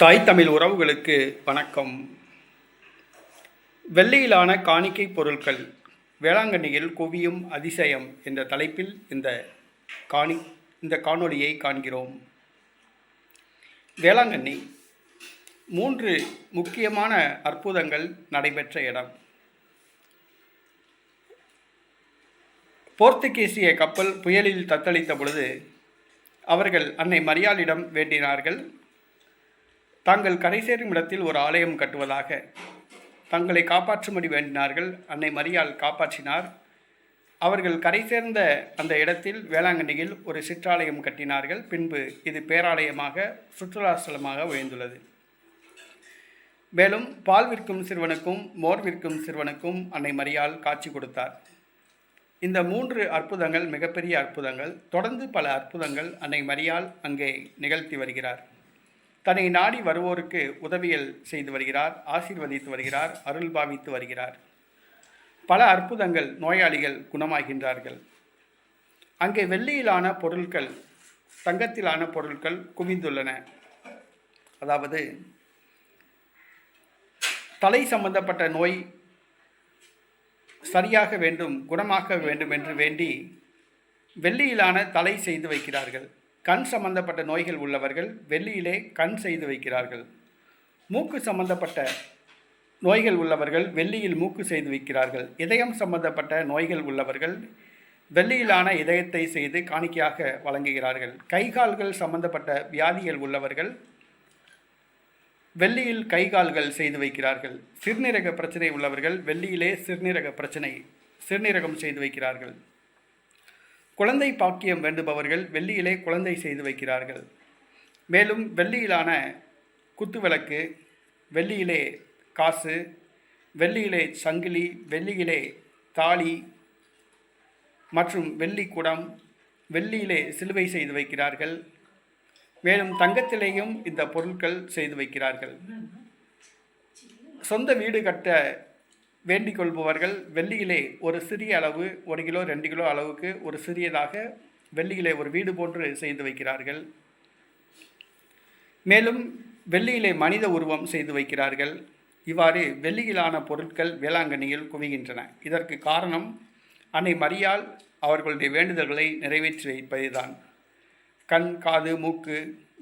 தாய் தமிழ் உறவுகளுக்கு வணக்கம். வெள்ளையிலான காணிக்கை பொருட்கள் வேளாங்கண்ணியில் குவியும் அதிசயம் என்ற தலைப்பில் இந்த காணி இந்த காணொளியை காண்கிறோம். வேளாங்கண்ணி மூன்று முக்கியமான அற்புதங்கள் நடைபெற்ற இடம். போர்த்துகீசிய கப்பல் புயலில் தத்தளித்த பொழுது அவர்கள் அன்னை மரியாளிடம் வேண்டினார்கள். தாங்கள் கரை சேரும் இடத்தில் ஒரு ஆலயம் கட்டுவதாக. தங்களை காப்பாற்றும்படி வேண்டினார்கள். அன்னை மரியால் காப்பாற்றினார். அவர்கள் கரை சேர்ந்த அந்த இடத்தில் வேளாங்கண்ணியில் ஒரு சிற்றாலயம் கட்டினார்கள். பின்பு இது பேராலயமாக சுற்றுலாஸ்தலமாக உயர்ந்துள்ளது மேலும் பால் விற்கும் சிறுவனுக்கும் மோர் விற்கும் சிறுவனுக்கும் அன்னை மரியால் காட்சி கொடுத்தார். இந்த மூன்று அற்புதங்கள் மிகப்பெரிய அற்புதங்கள். தொடர்ந்து பல அற்புதங்கள் அன்னை மரியால் அங்கே நிகழ்த்தி வருகிறார். தன்னை நாடி வருவோருக்கு உதவியல் செய்து வருகிறார் ஆசீர்வதித்து வருகிறார் அருள் பாவித்து வருகிறார். பல அற்புதங்கள் நோயாளிகள் குணமாகின்றார்கள். அங்கே வெள்ளியிலான பொருட்கள் தங்கத்திலான பொருட்கள் குவிந்துள்ளன. அதாவது தலை சம்பந்தப்பட்ட நோய் சரியாக வேண்டும் குணமாக வேண்டும் என்று வேண்டி வெள்ளியிலான தலை செய்து வைக்கிறார்கள். கண் சம்பந்தப்பட்ட நோய்கள் உள்ளவர்கள் வெள்ளியிலே கண் செய்து வைக்கிறார்கள். மூக்கு சம்பந்தப்பட்ட நோய்கள் உள்ளவர்கள் வெள்ளியில் மூக்கு செய்து வைக்கிறார்கள். இதயம் சம்பந்தப்பட்ட நோய்கள் உள்ளவர்கள் வெள்ளியிலான இதயத்தை செய்து காணிக்கையாக வழங்குகிறார்கள். கை கால்கள் சம்பந்தப்பட்ட வியாதிகள் உள்ளவர்கள் வெள்ளியில் கை கால்கள் செய்து வைக்கிறார்கள். சிறுநீரக பிரச்சனை உள்ளவர்கள் வெள்ளியிலே சிறுநீரக பிரச்சனை சிறுநீரகம் செய்து வைக்கிறார்கள். குழந்தை பாக்கியம் வேண்டுபவர்கள் வெள்ளியிலே குழந்தை செய்து வைக்கிறார்கள். மேலும் வெள்ளியிலான குத்துவிளக்கு வெள்ளியிலே காசு வெள்ளியிலே சங்கிலி வெள்ளியிலே தாலி மற்றும் வெள்ளி குடம் வெள்ளியிலே சிலுவை செய்து வைக்கிறார்கள். மேலும் தங்கத்திலேயும் இந்த பொருட்கள் செய்து வைக்கிறார்கள். சொந்த வீடு கட்ட வேண்டிக் கொள்பவர்கள் வெள்ளியிலே ஒரு சிறிய அளவு ஒரு கிலோ ரெண்டு கிலோ அளவுக்கு ஒரு சிறியதாக வெள்ளியிலே ஒரு வீடு போன்று செய்து வைக்கிறார்கள். மேலும் வெள்ளியிலே மனித உருவம் செய்து வைக்கிறார்கள். இவ்வாறு வெள்ளியிலான பொருட்கள் வேளாங்கண்ணியில் குவிகின்றன. இதற்கு காரணம் அன்னை மறியால் அவர்களுடைய வேண்டுதல்களை நிறைவேற்றி வைப்பதுதான். கண் காது மூக்கு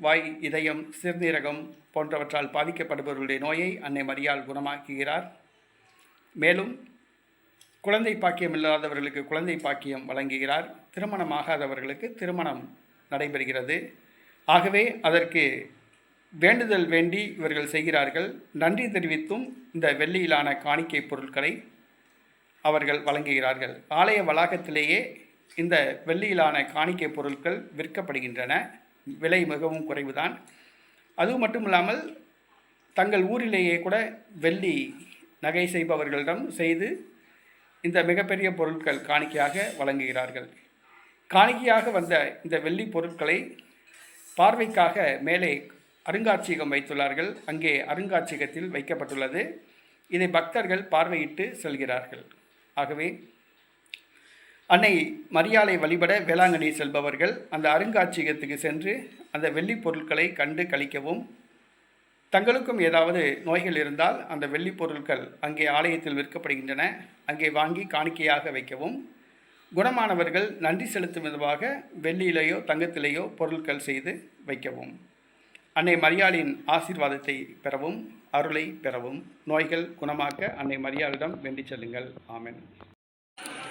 வாய் இதயம் சிறுநீரகம் போன்றவற்றால் பாதிக்கப்படுபவர்களுடைய நோயை அன்னை மறியால் குணமாக்குகிறார். மேலும் குழந்தை பாக்கியம் இல்லாதவர்களுக்கு குழந்தை பாக்கியம் வழங்குகிறார். திருமணமாகாதவர்களுக்கு திருமணம் நடைபெறுகிறது. ஆகவே அதற்கு வேண்டுதல் வேண்டி இவர்கள் செய்கிறார்கள். நன்றி தெரிவித்தும் இந்த வெள்ளியிலான காணிக்கை பொருட்களை அவர்கள் வழங்குகிறார்கள். ஆலய வளாகத்திலேயே இந்த வெள்ளியிலான காணிக்கை பொருட்கள் விற்கப்படுகின்றன. விலை மிகவும் குறைவுதான். அது மட்டும் இல்லாமல் தங்கள் ஊரிலேயே கூட வெள்ளி நகை செய்பவர்களிடம் செய்து இந்த மிகப்பெரிய பொருட்கள் காணிக்கையாக வழங்குகிறார்கள். காணிக்கையாக வந்த இந்த வெள்ளி பொருட்களை பார்வைக்காக மேலே அருங்காட்சியகம் வைத்துள்ளார்கள். அங்கே அருங்காட்சியகத்தில் வைக்கப்பட்டுள்ளது. இதை பக்தர்கள் பார்வையிட்டு செல்கிறார்கள். ஆகவே அன்னை மரியாதை வழிபட வேளாங்கண்ணி செல்பவர்கள் அந்த அருங்காட்சியகத்துக்கு சென்று அந்த வெள்ளி பொருட்களை கண்டு கழிக்கவும் தங்களுக்கும் ஏதாவது நோய்கள் இருந்தால் அந்த வெள்ளி பொருட்கள் அங்கே ஆலயத்தில் விற்கப்படுகின்றன. அங்கே வாங்கி காணிக்கையாக வைக்கவும். குணமானவர்கள் நன்றி செலுத்தும் விதமாக வெள்ளியிலேயோ தங்கத்திலேயோ பொருட்கள் செய்து வைக்கவும். அன்னை மரியாளின் ஆசீர்வாதத்தை பெறவும் அருளை பெறவும். நோய்கள் குணமாக்க அன்னை மரியாளிடம் வேண்டி செல்லுங்கள். ஆமென்.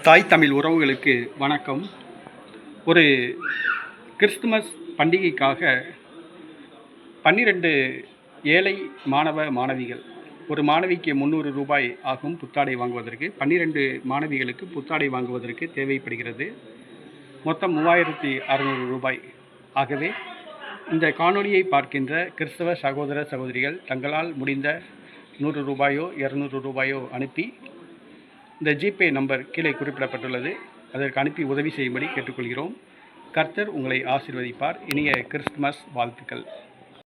தாய் தமிழ் உறவுகளுக்கு வணக்கம். ஒரு கிறிஸ்துமஸ் பண்டிகைக்காக பன்னிரெண்டு ஏழை மாணவ மாணவிகள். ஒரு மாணவிக்கு முந்நூறு ரூபாய் ஆகும் புத்தாடை வாங்குவதற்கு. பன்னிரெண்டு மாணவிகளுக்கு புத்தாடை வாங்குவதற்கு தேவைப்படுகிறது. மொத்தம் மூவாயிரத்தி அறுநூறு ரூபாய். ஆகவே இந்த காணொளியை பார்க்கின்ற கிறிஸ்தவ சகோதர சகோதரிகள் தங்களால் முடிந்த நூறு ரூபாயோ இரநூறு ரூபாயோ அனுப்பி இந்த ஜிபே நம்பர் கீழே குறிப்பிடப்பட்டுள்ளது. அதற்கு அனுப்பி உதவி செய்யும்படி கேட்டுக்கொள்கிறோம். கர்த்தர் உங்களை ஆசிர்வதிப்பார். இனிய கிறிஸ்துமஸ் வாழ்த்துக்கள்.